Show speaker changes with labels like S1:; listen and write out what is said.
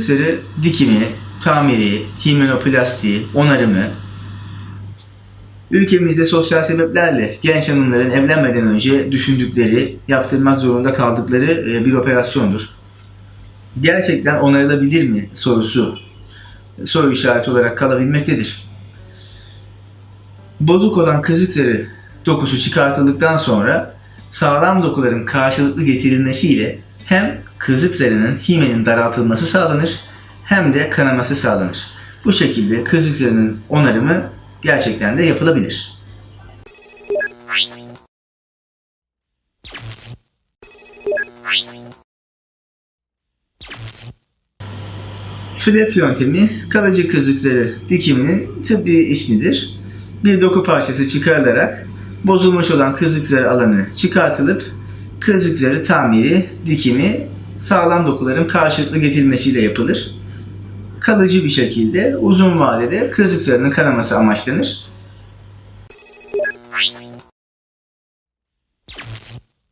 S1: Zarı dikimi, tamiri, himenoplasti, onarımı, ülkemizde sosyal sebeplerle genç hanımların evlenmeden önce düşündükleri, yaptırmak zorunda kaldıkları e, bir operasyondur. Gerçekten onarılabilir mi sorusu soru işareti olarak kalabilmektedir. Bozuk olan kızık dokusu çıkartıldıktan sonra sağlam dokuların karşılıklı getirilmesiyle hem kızık zarının himenin daraltılması sağlanır hem de kanaması sağlanır. Bu şekilde kızık zarının onarımı gerçekten de yapılabilir. Flap yöntemi kalıcı kızık zarı dikiminin tıbbi ismidir. Bir doku parçası çıkarılarak bozulmuş olan zarı alanı çıkartılıp zarı tamiri, dikimi sağlam dokuların karşılıklı getirilmesiyle yapılır. Kalıcı bir şekilde uzun vadede kızık zarının kanaması amaçlanır.